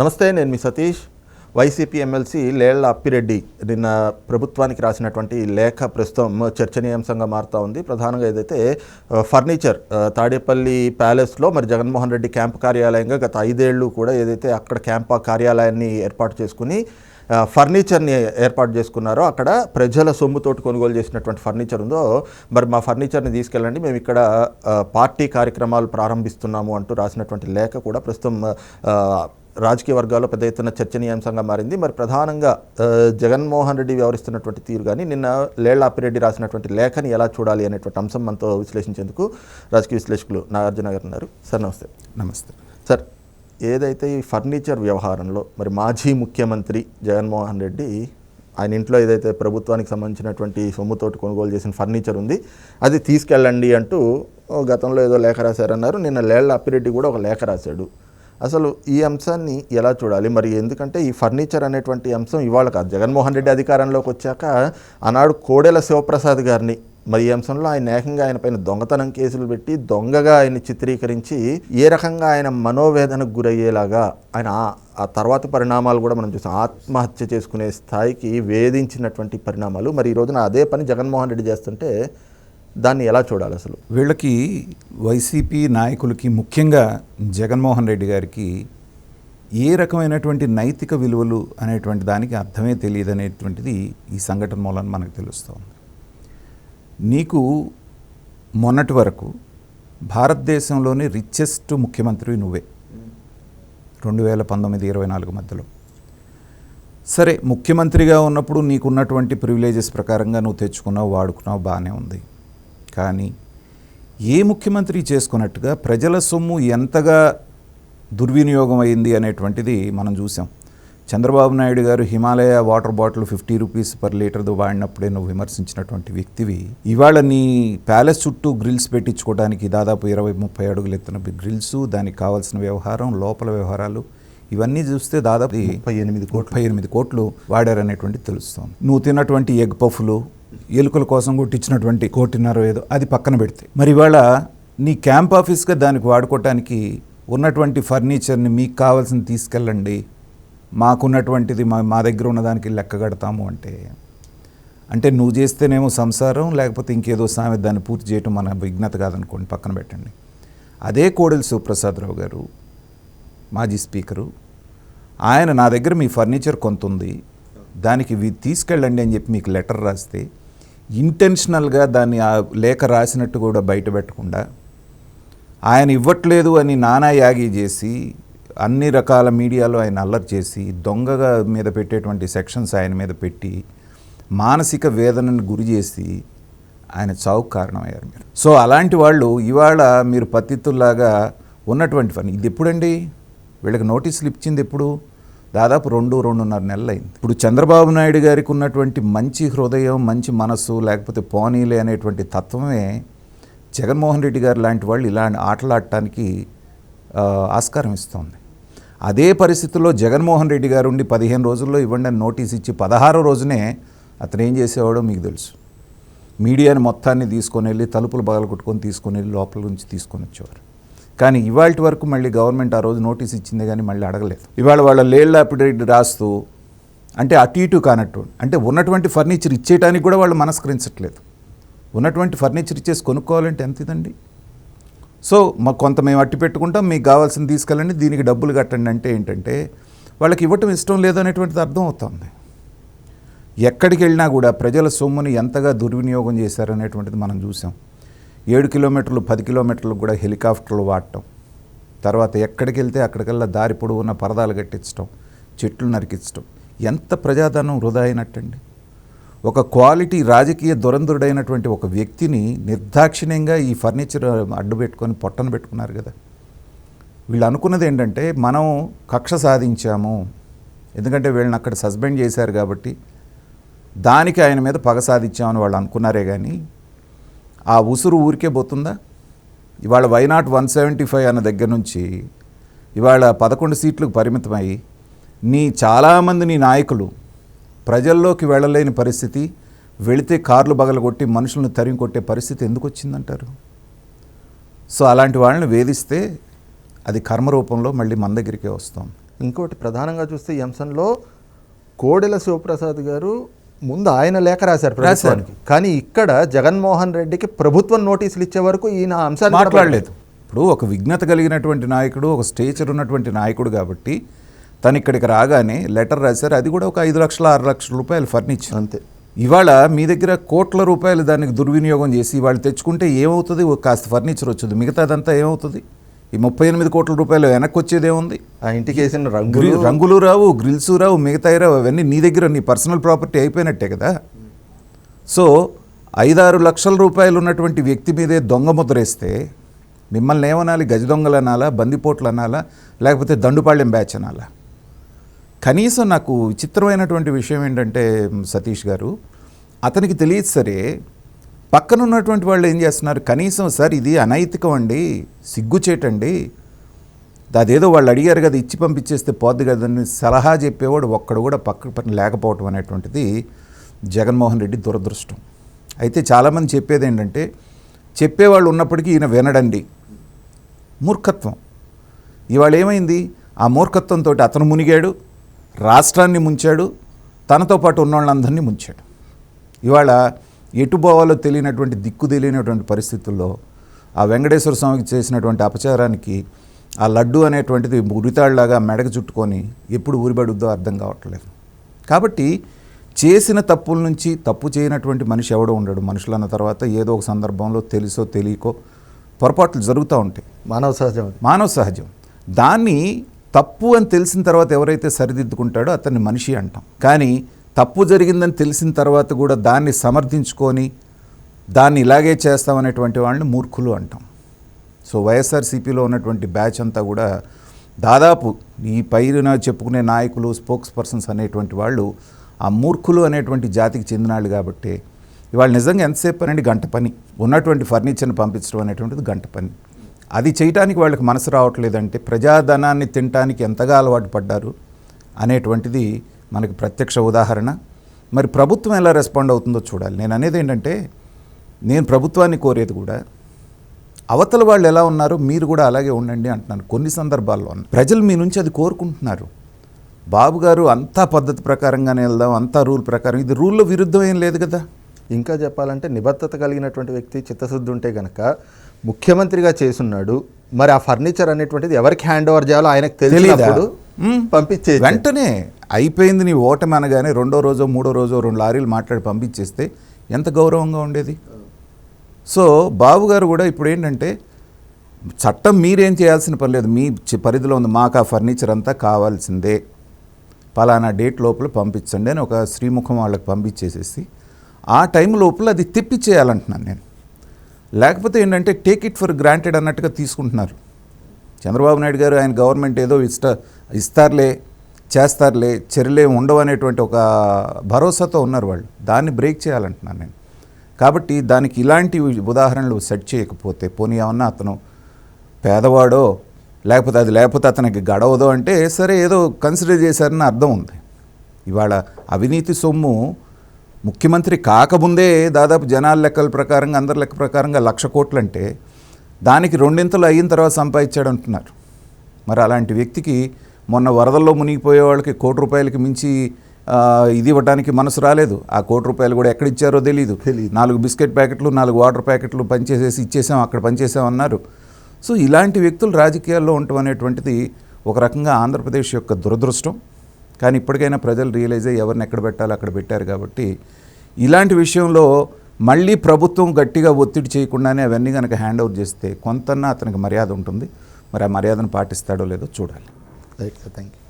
నమస్తే నేను మీ సతీష్. వైసీపీ ఎమ్మెల్సీ లేళ్ళ అప్పిరెడ్డి నిన్న ప్రభుత్వానికి రాసినటువంటి లేఖ ప్రస్తుతం చర్చనీయాంశంగా మారుతూ ఉంది. ప్రధానంగా ఏదైతే ఫర్నిచర్ తాడేపల్లి ప్యాలెస్లో మరి జగన్మోహన్ రెడ్డి క్యాంప్ కార్యాలయంగా గత ఐదేళ్ళు కూడా ఏదైతే అక్కడ క్యాంప్ కార్యాలయాన్ని ఏర్పాటు చేసుకుని ఫర్నిచర్ని ఏర్పాటు చేసుకున్నారో అక్కడ ప్రజల సొమ్ముతోటి కొనుగోలు చేసినటువంటి ఫర్నిచర్ ఉందో మరి మా ఫర్నిచర్ని తీసుకెళ్ళండి మేము ఇక్కడ పార్టీ కార్యక్రమాలు ప్రారంభిస్తున్నాము అంటూ రాసినటువంటి లేఖ కూడా ప్రస్తుతం రాజకీయ వర్గాల్లో పెద్ద ఎత్తున చర్చనీయాంశంగా మారింది. మరి ప్రధానంగా జగన్మోహన్ రెడ్డి వ్యవహరిస్తున్నటువంటి తీరు కానీ నిన్న లేళ్ళ అప్పిరెడ్డి రాసినటువంటి లేఖని ఎలా చూడాలి అనేటువంటి అంశం మనతో విశ్లేషించేందుకు రాజకీయ విశ్లేషకులు నాగార్జున గారు ఉన్నారు. సార్ నమస్తే. నమస్తే. సార్ ఏదైతే ఈ ఫర్నిచర్ వ్యవహారంలో మరి మాజీ ముఖ్యమంత్రి జగన్మోహన్ రెడ్డి ఆయన ఇంట్లో ఏదైతే ప్రభుత్వానికి సంబంధించినటువంటి సొమ్ముతోటి కొనుగోలు చేసిన ఫర్నిచర్ ఉంది అది తీసుకెళ్ళండి అంటూ గతంలో ఏదో లేఖ రాశారన్నారు. నిన్న లేళ్ళ అప్పిరెడ్డి కూడా ఒక లేఖ రాశాడు. అసలు ఈ అంశాన్ని ఎలా చూడాలి? మరి ఎందుకంటే ఈ ఫర్నిచర్ అనేటువంటి అంశం ఇవాళ కాదు. జగన్మోహన్ రెడ్డి అధికారంలోకి వచ్చాక ఆనాడు కోడెల శివప్రసాద్ గారిని మరి ఈ అంశంలో ఆయన ఏకంగా ఆయన పైన దొంగతనం కేసులు పెట్టి దొంగగా ఆయన చిత్రీకరించి ఏ రకంగా ఆయన మనోవేదనకు గురయ్యేలాగా ఆయన ఆ- ఆ తర్వాత పరిణామాలు కూడా మనం చూసాం. ఆత్మహత్య చేసుకునే స్థాయికి వేధించినటువంటి పరిణామాలు. మరి ఈ రోజున అదే పని జగన్మోహన్ రెడ్డి చేస్తుంటే దాన్ని ఎలా చూడాలి అసలు? వీళ్ళకి వైసీపీ నాయకులకి ముఖ్యంగా జగన్మోహన్ రెడ్డి గారికి ఏ రకమైనటువంటి నైతిక విలువలు అనేటువంటి దానికి అర్థమే తెలియదు అనేటువంటిది ఈ సంఘటన మూలన మనకు తెలుస్తోంది నీకు మొన్నటి వరకు భారతదేశంలోని రిచెస్ట్ ముఖ్యమంత్రి నువ్వే. రెండు వేల పంతొమ్మిది ఇరవై నాలుగు మధ్యలో. సరే ముఖ్యమంత్రిగా ఉన్నప్పుడు నీకున్నటువంటి ప్రివిలేజెస్ ప్రకారంగా నువ్వు తెచ్చుకున్నావు వాడుకున్నావు బాగానే ఉంది. కానీ ఏ ముఖ్యమంత్రి చేసుకున్నట్టుగా ప్రజల సొమ్ము ఎంతగా దుర్వినియోగం అయింది అనేటువంటిది మనం చూసాం. చంద్రబాబు నాయుడు గారు Himalaya water bottle fifty rupees per litre వాడినప్పుడే నువ్వు విమర్శించినటువంటి వ్యక్తివి. ఇవాళ నీ ప్యాలెస్ చుట్టూ గ్రిల్స్ పెట్టించుకోవడానికి దాదాపు ఇరవై ముప్పై అడుగులు ఎత్తున గ్రిల్స్ దానికి కావాల్సిన వ్యవహారం లోపల వ్యవహారాలు ఇవన్నీ చూస్తే దాదాపు ముప్పై ఎనిమిది కోట్లు. ఎనిమిది కోట్లు వాడారనేటువంటి తెలుస్తోంది. నువ్వు తిన్నటువంటి ఎగ్ పఫ్లు ఎలుకల కోసం కొట్టించినటువంటి కోటిన్నర ఏదో అది పక్కన పెడితే. మరి ఇవాళ నీ క్యాంప్ ఆఫీస్గా దానికి వాడుకోవటానికి ఉన్నటువంటి ఫర్నిచర్ని మీకు కావాల్సింది తీసుకెళ్ళండి. మాకున్నటువంటిది మా మా దగ్గర ఉన్నదానికి లెక్క కడతాము అంటే. అంటే నువ్వు చేస్తేనేమో సంసారం లేకపోతే ఇంకేదో సామె దాన్ని పూర్తి చేయటం మన విఘ్నత కాదనుకోండి పక్కన పెట్టండి. అదే కోడెల శివప్రసాదరావు గారు మాజీ స్పీకరు ఆయన నా దగ్గర మీ ఫర్నిచర్ కొంత ఉంది దానికి తీసుకెళ్ళండి అని చెప్పి మీకు లెటర్ రాస్తే ఇంటెన్షనల్గా దాన్ని ఆ లేఖ రాసినట్టు కూడా బయట పెట్టకుండా ఆయన ఇవ్వట్లేదు అని నానా యాగి చేసి అన్ని రకాల మీడియాలో ఆయన అల్లరి చేసి దొంగగా మీద పెట్టేటువంటి సెక్షన్స్ ఆయన మీద పెట్టి మానసిక వేదనను గురి చేసి ఆయన చావుకు కారణమయ్యారు మీరు. సో అలాంటి వాళ్ళు ఇవాళ మీరు పతితుల్లాగా ఉన్నటువంటి పని. ఇది ఎప్పుడండి? వీళ్ళకి నోటీసులు ఇచ్చింది ఎప్పుడు? దాదాపు రెండు రెండున్నర నెలలు అయింది ఇప్పుడు చంద్రబాబు నాయుడు గారికి ఉన్నటువంటి మంచి హృదయం మంచి మనస్సు లేకపోతే పోనీలే అనేటువంటి తత్వమే జగన్మోహన్ రెడ్డి గారు లాంటి వాళ్ళు ఇలాంటి ఆటలాడటానికి ఆస్కారం ఇస్తోంది. అదే పరిస్థితుల్లో జగన్మోహన్ రెడ్డి గారు ఉండి పదిహేను రోజుల్లో ఇవ్వండి అని నోటీస్ ఇచ్చి పదహారో రోజునే అతను ఏం చేసేవాడో మీకు తెలుసు. మీడియాని మొత్తాన్ని తీసుకొని వెళ్ళి తలుపులు పగలగొట్టుకొని తీసుకొని వెళ్ళి లోపల నుంచి తీసుకొని వచ్చేవారు. కానీ ఇవాళ వరకు మళ్ళీ గవర్నమెంట్ ఆ రోజు నోటీస్ ఇచ్చిందే కానీ మళ్ళీ అడగలేదు. ఇవాళ వాళ్ళ లేళ్ళ అప్డేట్ రాస్తూ అంటే అటు ఇటు కానట్టు అంటే ఉన్నటువంటి ఫర్నిచర్ ఇచ్చేయడానికి కూడా వాళ్ళు మనస్కరించట్లేదు. ఉన్నటువంటి ఫర్నిచర్ ఇచ్చేసి కొనుక్కోవాలంటే ఎంత ఇదండి? సో మాకు కొంత మేము అట్టి పెట్టుకుంటాం మీకు కావాల్సింది తీసుకెళ్ళండి దీనికి డబ్బులు కట్టండి అంటే ఏంటంటే వాళ్ళకి ఇవ్వటం ఇష్టం లేదనేటువంటిది అర్థం అవుతుంది. ఎక్కడికి వెళ్ళినా కూడా ప్రజల సొమ్ముని ఎంతగా దుర్వినియోగం చేశారనేటువంటిది మనం చూసాం. ఏడు కిలోమీటర్లు పది కిలోమీటర్లు కూడా హెలికాప్టర్లు వాడటం. తర్వాత ఎక్కడికి వెళ్తే అక్కడికల్లా దారి పొడవున పరదాలు కట్టించడం చెట్లు నరికించడం ఎంత ప్రజాధనం వృధా అయినట్టండి. ఒక క్వాలిటీ రాజకీయ దురంధుడైనటువంటి ఒక వ్యక్తిని నిర్దాక్షిణ్యంగా ఈ ఫర్నిచర్ అడ్డు పెట్టుకొని పొట్టను పెట్టుకున్నారు కదా. వీళ్ళు అనుకున్నది ఏంటంటే మనం కక్ష సాధించాము. ఎందుకంటే వీళ్ళని అక్కడ సస్పెండ్ చేశారు కాబట్టి దానికి ఆయన మీద పగ సాధించామని వాళ్ళు అనుకున్నారే కానీ ఆ ఉసురు ఊరికే పోతుందా? ఇవాళ వైనాట్ వన్ సెవెంటీ ఫైవ్ అన్న దగ్గర నుంచి ఇవాళ పదకొండు సీట్లకు పరిమితమై నీ చాలామంది నీ నాయకులు ప్రజల్లోకి వెళ్ళలేని పరిస్థితి వెళితే కార్లు బగలగొట్టి మనుషులను తరిమి కొట్టే పరిస్థితి ఎందుకు వచ్చిందంటారు? సో అలాంటి వాళ్ళని వేధిస్తే అది కర్మ రూపంలో మళ్ళీ మన దగ్గరికే వస్తాం ఇంకోటి ప్రధానంగా చూస్తే ఈ అంశంలో కోడెల శివప్రసాద్ గారు ముందు ఆయన లేఖ రాశారు ప్రభుత్వానికి. కానీ ఇక్కడ జగన్మోహన్ రెడ్డికి ప్రభుత్వం నోటీసులు ఇచ్చే వరకు ఈయన అంశాన్ని మాట్లాడలేదు. ఇప్పుడు ఒక విఘ్నత కలిగినటువంటి నాయకుడు ఒక స్టేచర్ ఉన్నటువంటి నాయకుడు కాబట్టి తను ఇక్కడికి రాగానే లెటర్ రాశారు. అది కూడా ఒక ఐదు లక్షల ఆరు లక్షల రూపాయలు ఫర్నిచర్ అంతే. ఇవాళ మీ దగ్గర కోట్ల రూపాయలు దానికి దుర్వినియోగం చేసి వాళ్ళు తెచ్చుకుంటే ఏమవుతుంది? కాస్త ఫర్నిచర్ వచ్చుది. మిగతాదంతా ఏమవుతుంది? ఈ ముప్పై ఎనిమిది కోట్ల రూపాయలు వెనక్కి వచ్చేది ఏముంది ఆ ఇంటికి వేసిన రంగులు రంగులు రావు గ్రిల్స్ రావు మిగతా రావు అవన్నీ నీ దగ్గర నీ పర్సనల్ ప్రాపర్టీ అయిపోయినట్టే కదా. సో ఐదారు లక్షల రూపాయలు ఉన్నటువంటి వ్యక్తి మీదే దొంగ ముద్రేస్తే మిమ్మల్ని ఏమనాలి? గజ దొంగలు అనాలా? బందిపోట్లు అనాలా? లేకపోతే దండుపాళ్యం బ్యాచ్ అనాలా? కనీసం నాకు విచిత్రమైనటువంటి విషయం ఏంటంటే సతీష్ గారు అతనికి తెలియదు సరే పక్కన ఉన్నటువంటి వాళ్ళు ఏం చేస్తున్నారు? కనీసం సార్ ఇది అనైతికం అండి సిగ్గుచేటండి. అదేదో వాళ్ళు అడిగారు కదా ఇచ్చి పంపించేస్తే పోద్ది కదని సలహా చెప్పేవాడు ఒక్కడు కూడా పక్క పక్కన లేకపోవటం అనేటువంటిది జగన్మోహన్ రెడ్డి దురదృష్టం. అయితే చాలామంది చెప్పేది ఏంటంటే చెప్పేవాళ్ళు ఉన్నప్పటికీ ఈయన వినడండి. మూర్ఖత్వం. ఇవాళ ఏమైంది? ఆ మూర్ఖత్వంతో అతను మునిగాడు రాష్ట్రాన్ని ముంచాడు తనతో పాటు ఉన్న వాళ్ళందరినీ ముంచాడు. ఇవాళ ఎటు పోవాలో తెలియనటువంటి దిక్కు తెలియనటువంటి పరిస్థితుల్లో ఆ వెంకటేశ్వర స్వామికి చేసినటువంటి అపచారానికి ఆ లడ్డు అనేటువంటిది ఉరితాళ్ళాగా మెడకు చుట్టుకొని ఎప్పుడు ఊరిబడుద్దో అర్థం కావట్లేదు. కాబట్టి చేసిన తప్పుల నుంచి తప్పు చేయనటువంటి మనిషి ఎవడో ఉండడు. మనుషులు అన్న తర్వాత ఏదో ఒక సందర్భంలో తెలుసో తెలియకో పొరపాట్లు జరుగుతూ ఉంటాయి. మానవ సహజం. మానవ సహజం. దాన్ని తప్పు అని తెలిసిన తర్వాత ఎవరైతే సరిదిద్దుకుంటాడో అతన్ని మనిషి అంటాం. కానీ తప్పు జరిగిందని తెలిసిన తర్వాత కూడా దాన్ని సమర్థించుకొని దాన్ని ఇలాగే చేస్తామనేటువంటి వాళ్ళని మూర్ఖులు అంటాం. సో వైఎస్ఆర్సీపీలో ఉన్నటువంటి బ్యాచ్ అంతా కూడా దాదాపు ఈ పైన చెప్పుకునే నాయకులు స్పోక్స్ పర్సన్స్ అనేటువంటి వాళ్ళు ఆ మూర్ఖులు అనేటువంటి జాతికి చెందిన వాళ్ళు కాబట్టి ఇవాళ నిజంగా ఎంతసేపు పని అండి? గంట పని. ఉన్నటువంటి ఫర్నిచర్ని పంపించడం అనేటువంటిది గంట పని. అది చేయటానికి వాళ్ళకి మనసు రావట్లేదంటే ప్రజాధనాన్ని తినటానికి ఎంతగా అలవాటు పడ్డారు అనేటువంటిది మనకి ప్రత్యక్ష ఉదాహరణ. మరి ప్రభుత్వం ఎలా రెస్పాండ్ అవుతుందో చూడాలి. నేను అనేది ఏంటంటే నేను ప్రభుత్వాన్ని కోరేది కూడా అవతల వాళ్ళు ఎలా ఉన్నారో మీరు కూడా అలాగే ఉండండి అంటున్నాను. కొన్ని సందర్భాల్లో. ప్రజలు మీ నుంచి అది కోరుకుంటున్నారు. బాబు గారు అంతా పద్ధతి ప్రకారంగానే వెళ్దాం అంతా రూల్ ప్రకారం. ఇది రూల్లో విరుద్ధం ఏం లేదు కదా. ఇంకా చెప్పాలంటే నిబద్ధత కలిగినటువంటి వ్యక్తి చిత్తశుద్ధి ఉంటే గనక ముఖ్యమంత్రిగా చేసున్నాడు మరి ఆ ఫర్నిచర్ అనేటువంటిది ఎవరికి హ్యాండ్ ఓవర్ చేయాలో ఆయనకు మ్మ్. పంపించే వెంటనే అయిపోయింది నీ ఓటమి అనగానే రెండో రోజో మూడో రోజో రెండు లారీలు మాట్లాడి పంపించేస్తే ఎంత గౌరవంగా ఉండేది? సో బాబు గారు కూడా ఇప్పుడు ఏంటంటే చట్టం మీరేం చేయాల్సిన పని లేదు. మీ పరిధిలో ఉంది మాకు ఆ ఫర్నిచర్ అంతా కావాల్సిందే. పలానా డేట్ లోపల పంపించండి అని ఒక శ్రీముఖం వాళ్ళకి పంపించేసేసి ఆ టైం లోపల అది తెప్పించేయాలంటున్నాను నేను. లేకపోతే ఏంటంటే టేక్ ఇట్ ఫర్ గ్రాంటెడ్ అన్నట్టుగా తీసుకుంటున్నారు. చంద్రబాబు నాయుడు గారు ఆయన గవర్నమెంట్ ఏదో ఇష్ట ఇస్తారులే చేస్తారులే చర్యలే ఉండవు అనేటువంటి ఒక భరోసాతో ఉన్నారు వాళ్ళు. దాన్ని బ్రేక్ చేయాలంటున్నాను నేను. కాబట్టి దానికి ఇలాంటి ఉదాహరణలు సెట్ చేయకపోతే పోనీ ఏమన్నా అతను పేదవాడో లేకపోతే అది లేకపోతే అతనికి గడవదో అంటే సరే ఏదో కన్సిడర్ చేశారని అర్థం ఉంది. ఇవాళ అవినీతి సొమ్ము ముఖ్యమంత్రి కాకముందే దాదాపు జనాల లెక్కల ప్రకారంగా అందరి లెక్క ప్రకారంగా లక్ష కోట్లు అంటే దానికి రెండింతలు అయిన తర్వాత సంపాదించాడు అంటున్నారు మరి అలాంటి వ్యక్తికి మొన్న వరదల్లో మునిగిపోయే వాళ్ళకి కోటి రూపాయలకి మించి ఇది ఇవ్వడానికి మనసు రాలేదు. ఆ కోటి రూపాయలు కూడా ఎక్కడ ఇచ్చారో తెలియదు. నాలుగు బిస్కెట్ ప్యాకెట్లు నాలుగు వాటర్ ప్యాకెట్లు పనిచేసేసి ఇచ్చేసాం అక్కడ పనిచేసాం అన్నారు. సో ఇలాంటి వ్యక్తులు రాజకీయాల్లో ఉండటం అనేటువంటిది ఒక రకంగా ఆంధ్రప్రదేశ్ యొక్క దురదృష్టం. కానీ ఇప్పటికైనా ప్రజలు రియలైజ్ అయ్యి ఎవరిని ఎక్కడ పెట్టాలో అక్కడ పెట్టారు కాబట్టి ఇలాంటి విషయంలో మళ్ళీ ప్రభుత్వం గట్టిగా ఒత్తిడి చేయకుండానే అవన్నీ కనుక హ్యాండ్ ఓవర్ చేస్తే కొంతన్నా అతనికి మర్యాద ఉంటుంది. మరి ఆ మర్యాదను పాటిస్తాడో లేదో చూడాలి. I think.